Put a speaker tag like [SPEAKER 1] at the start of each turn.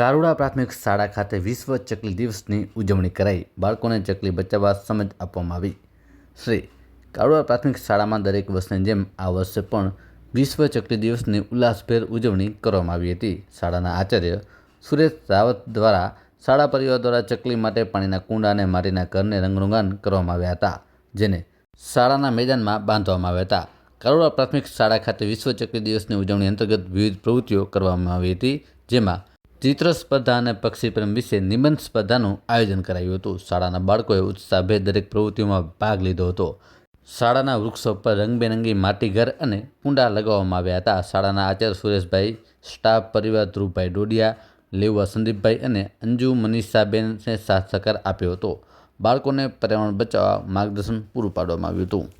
[SPEAKER 1] કારોડા પ્રાથમિક શાળા ખાતે વિશ્વ ચકલી દિવસની ઉજવણી કરાઈ. બાળકોને ચકલી બચાવવા સમજ આપવામાં આવી. શ્રી કારુડા પ્રાથમિક શાળામાં દરેક વર્ષની જેમ આ વર્ષે પણ વિશ્વ ચકલી દિવસની ઉલ્લાસભેર ઉજવણી કરવામાં આવી હતી. શાળાના આચાર્ય સુરેશ રાવત દ્વારા શાળા પરિવાર દ્વારા ચકલી માટે પાણીના કુંડા અને માટીના ઘરને રંગરોગાન કરવામાં આવ્યા હતા, જેને શાળાના મેદાનમાં બાંધવામાં આવ્યા હતા. કારુડા પ્રાથમિક શાળા ખાતે વિશ્વ ચકલી દિવસની ઉજવણી અંતર્ગત વિવિધ પ્રવૃત્તિઓ કરવામાં આવી હતી, જેમાં ચિત્ર સ્પર્ધા અને પક્ષી પ્રેમ વિશે નિબંધ સ્પર્ધાનું આયોજન કરાયું હતું. શાળાના બાળકોએ ઉત્સાહભેર દરેક પ્રવૃત્તિઓમાં ભાગ લીધો હતો. શાળાના વૃક્ષો પર રંગબેરંગી માટી ઘર અને કુંડા લગાવવામાં આવ્યા હતા. શાળાના આચાર્ય સુરેશભાઈ, સ્ટાફ પરિવાર ધ્રુવભાઈ ડોડિયા લેવા સંદીપભાઈ અને અંજુ મનીષાબેનને સાથ સહકાર આપ્યો હતો. બાળકોને પર્યાવરણ બચાવવા માર્ગદર્શન પૂરું પાડવામાં આવ્યું હતું.